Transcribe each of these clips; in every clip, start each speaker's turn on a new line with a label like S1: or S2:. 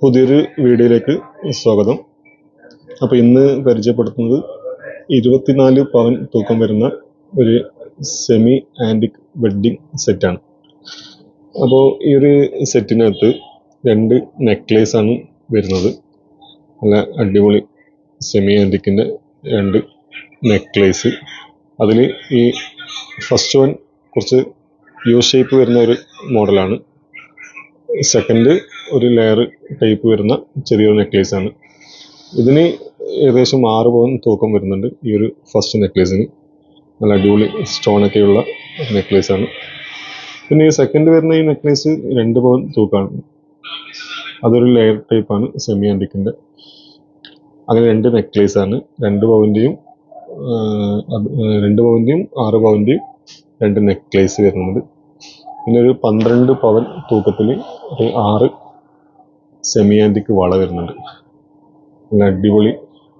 S1: പുതിയൊരു വീഡിയോയിലേക്ക് സ്വാഗതം. അപ്പോൾ ഇന്ന് പരിചയപ്പെടുത്തുന്നത് ഇരുപത്തിനാല് പവൻ തൂക്കം വരുന്ന ഒരു സെമി ആന്റിക് വെഡ്ഡിങ് സെറ്റാണ് അപ്പോൾ ഈ ഒരു സെറ്റിനകത്ത് രണ്ട് നെക്ലേസ് ആണ് വരുന്നത്. നല്ല അടിപൊളി സെമി ആന്റിക്കിന്റെ രണ്ട് നെക്ലേസ് അതിൽ ഈ ഫസ്റ്റ് വൺ കുറച്ച് യു ഷേപ്പ് വരുന്ന ഒരു മോഡലാണ് സെക്കൻഡ് ഒരു ലെയർ ടൈപ്പ് വരുന്ന ചെറിയൊരു നെക്ലേസ് ആണ്. ഇതിന് ഏകദേശം ആറ് പവൻ തൂക്കം വരുന്നുണ്ട് ഈ ഒരു ഫസ്റ്റ് നെക്ലേസിന് നല്ല അടിപൊളി സ്റ്റോണൊക്കെയുള്ള നെക്ലേസ് ആണ്. പിന്നെ ഈ സെക്കൻഡ് വരുന്ന ഈ നെക്ലേസ് രണ്ട് പവൻ തൂക്കമാണ് അതൊരു ലെയർ ടൈപ്പാണ് സെമി ആന്റിക്കിന്റെ അങ്ങനെ രണ്ട് നെക്ലേസ് ആണ്. രണ്ട് പവന്റെയും രണ്ട് പവന്റെയും ആറ് പവന്റെയും രണ്ട് നെക്ലേസ് വരുന്നുണ്ട്. പിന്നെ ഒരു പന്ത്രണ്ട് പവൻ തൂക്കത്തിൽ ഒരു ആറ് സെമി ആന്റിക് വള വരുന്നുണ്ട്. നല്ല അടിപൊളി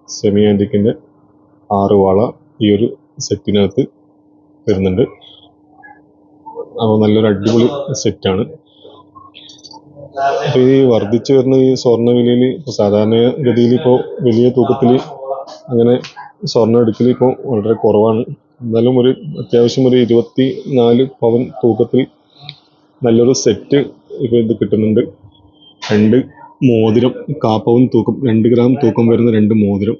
S1: സെമി ആന്റിക്കിന്റെ ആറ് വള ഈ ഒരു സെറ്റിനകത്ത് വരുന്നുണ്ട്. അപ്പോൾ നല്ലൊരു അടിപൊളി സെറ്റാണ് അപ്പോൾ ഈ വർദ്ധിച്ചു വരുന്ന ഈ സ്വർണ വിലയിൽ ഇപ്പോൾ സാധാരണ ഗതിയിൽ ഇപ്പോൾ വലിയ തൂക്കത്തിൽ അങ്ങനെ സ്വർണം എടുക്കൽ ഇപ്പോൾ വളരെ കുറവാണ്. എന്നാലും ഒരു അത്യാവശ്യം ഒരു ഇരുപത്തി നാല് പവൻ തൂക്കത്തിൽ നല്ലൊരു സെറ്റ് ഇപ്പോൾ ഇത് കിട്ടുന്നുണ്ട്. രണ്ട് മോതിരം കാപ്പവും തൂക്കം രണ്ട് ഗ്രാം തൂക്കം വരുന്ന രണ്ട് മോതിരം.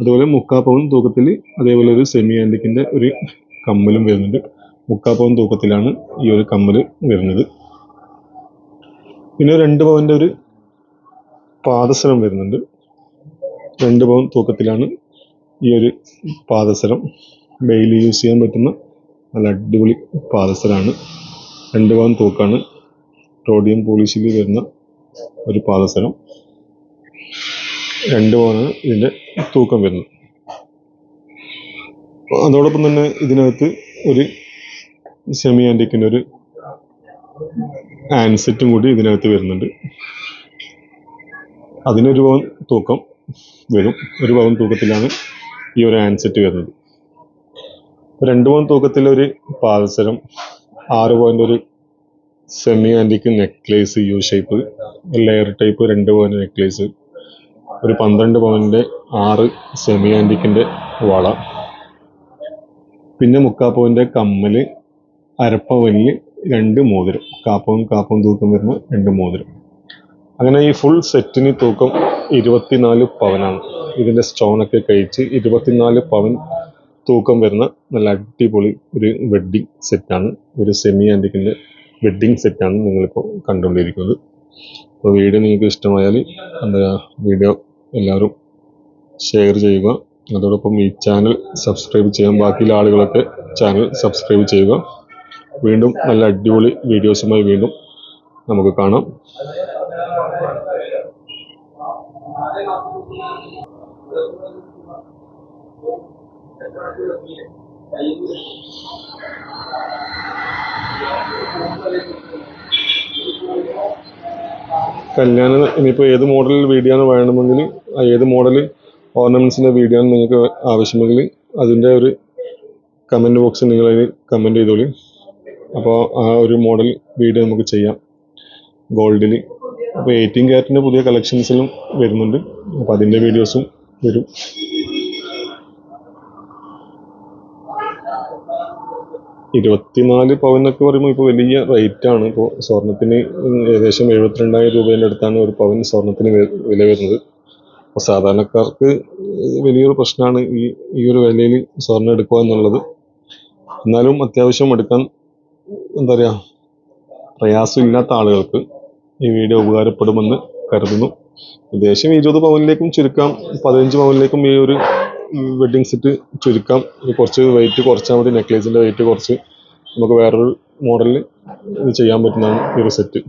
S1: അതുപോലെ മുക്കാപ്പവും തൂക്കത്തിൽ അതേപോലെ ഒരു സെമി ആന്റിക്കിന്റെ ഒരു കമ്മലും വരുന്നുണ്ട്. മുക്കാപ്പവും തൂക്കത്തിലാണ് ഈ ഒരു കമ്മൽ വരുന്നത്. പിന്നെ രണ്ട് പവന്റെ ഒരു പാദസരം വരുന്നുണ്ട്. രണ്ട് പവൻ തൂക്കത്തിലാണ് ഈ ഒരു പാദസരം. ഡെയിലി യൂസ് ചെയ്യാൻ പറ്റുന്ന നല്ല അടിപൊളി പാദസരമാണ്. രണ്ട് പവൻ തൂക്കാണ്. റോഡിയം പോളിഷിൽ വരുന്ന ഒരു പാദസരം. രണ്ട് പവനാണ് ഇതിന്റെ തൂക്കം വരുന്നത്. അതോടൊപ്പം തന്നെ ഇതിനകത്ത് ഒരു സെമി ആന്റിക്കിന്റെ ഒരു ആൻസെറ്റും കൂടി ഇതിനകത്ത് വരുന്നുണ്ട്. അതിനൊരു പവൻ തൂക്കം വരും. ഒരു പവൻ തൂക്കത്തിലാണ് ഈ ഒരു ആൻസെറ്റ് വരുന്നത്. രണ്ട് പവൻ തൂക്കത്തിലൊരു പാദസരം ആറ് പോയിന്റ് ഒരു semi antique necklace U shape layer type രണ്ട് പോയിന്റ് നെക്ലേസ് ഒരു പന്ത്രണ്ട് പവന്റെ ആറ് സെമി ആന്റിക്കിന്റെ വള. പിന്നെ മുക്കാ പവന്റെ കമ്മൽ അരപ്പവനിൽ രണ്ട് മോതിരം. കാപ്പവും കാപ്പവും തൂക്കം വരുന്ന രണ്ട് മോതിരം. അങ്ങനെ ഈ ഫുൾ സെറ്റിന് തൂക്കം ഇരുപത്തിനാല് പവനാണ്. ഇതിന്റെ സ്റ്റോണൊക്കെ കഴിച്ച് ഇരുപത്തിനാല് പവൻ തൂക്കം വരുന്ന നല്ല അടിപൊളി ഒരു വെഡ്ഡിങ് സെറ്റാണ് ഒരു സെമി ആന്റിക്കിന്റെ വെഡ്ഡിങ് സെറ്റാണ് നിങ്ങളിപ്പോൾ കണ്ടുകൊണ്ടിരിക്കുന്നത്. അപ്പോൾ വീഡിയോ നിങ്ങൾക്ക് ഇഷ്ടമായാൽ എന്താ വീഡിയോ എല്ലാവരും ഷെയർ ചെയ്യുക. അതോടൊപ്പം ഈ ചാനൽ സബ്സ്ക്രൈബ് ചെയ്യാൻ ബാക്കിയുള്ള ആളുകളൊക്കെ ചാനൽ സബ്സ്ക്രൈബ് ചെയ്യുക. വീണ്ടും നല്ല അടിപൊളി വീഡിയോസുമായി വീണ്ടും നമുക്ക് കാണാം. കല്യാണം ഇനിയിപ്പോൾ ഏത് മോഡൽ വീഡിയോ ആണ് വേണമെങ്കിൽ ഏത് മോഡൽ ഓർണമെന്റ്സിന്റെ വീഡിയോ ആണ് നിങ്ങൾക്ക് ആവശ്യമെങ്കിൽ അതിന്റെ ഒരു കമന്റ് ബോക്സിൽ നിങ്ങൾ അതിന് കമന്റ് ചെയ്തോളി. അപ്പോൾ ആ ഒരു മോഡൽ വീഡിയോ നമുക്ക് ചെയ്യാം. ഗോൾഡിൽ അപ്പോൾ എയ്റ്റീൻ ക്യാരറ്റിന്റെ പുതിയ കളക്ഷൻസിലും വരുന്നുണ്ട്. അപ്പോൾ അതിന്റെ വീഡിയോസും വരും. ഇരുപത്തിനാല് പവൻ എന്നൊക്കെ പറയുമ്പോൾ ഇപ്പോൾ വലിയ റേറ്റാണ് ഇപ്പോൾ സ്വർണത്തിന് ഏകദേശം എഴുപത്തിരണ്ടായിരം രൂപേന്റെ അടുത്താണ് ഒരു പവൻ സ്വർണത്തിന് വില വരുന്നത്. അപ്പോൾ സാധാരണക്കാർക്ക് വലിയൊരു പ്രശ്നമാണ് ഈ ഈ ഒരു വിലയിൽ സ്വർണം എടുക്കുക എന്നുള്ളത്. എന്നാലും അത്യാവശ്യം എടുക്കാൻ എന്താ പറയുക പ്രയാസമില്ലാത്ത ആളുകൾക്ക് ഈ വീഡിയോ ഉപകാരപ്പെടുമെന്ന് കരുതുന്നു. ഏകദേശം ഇരുപത് പവനിലേക്കും ചുരുക്കാം പതിനഞ്ച് പവനിലേക്കും ഈ ഒരു വെഡ്ഡിങ് സെറ്റ് ചുരുക്കാം. കുറച്ച് വെയിറ്റ് കുറച്ചാൽ മതി നെക്ലേസിന്റെ വെയിറ്റ് കുറച്ച്. നമുക്ക് വേറൊരു മോഡലിൽ ഇത് ചെയ്യാൻ പറ്റുന്നതാണ് ഈ ഒരു സെറ്റ്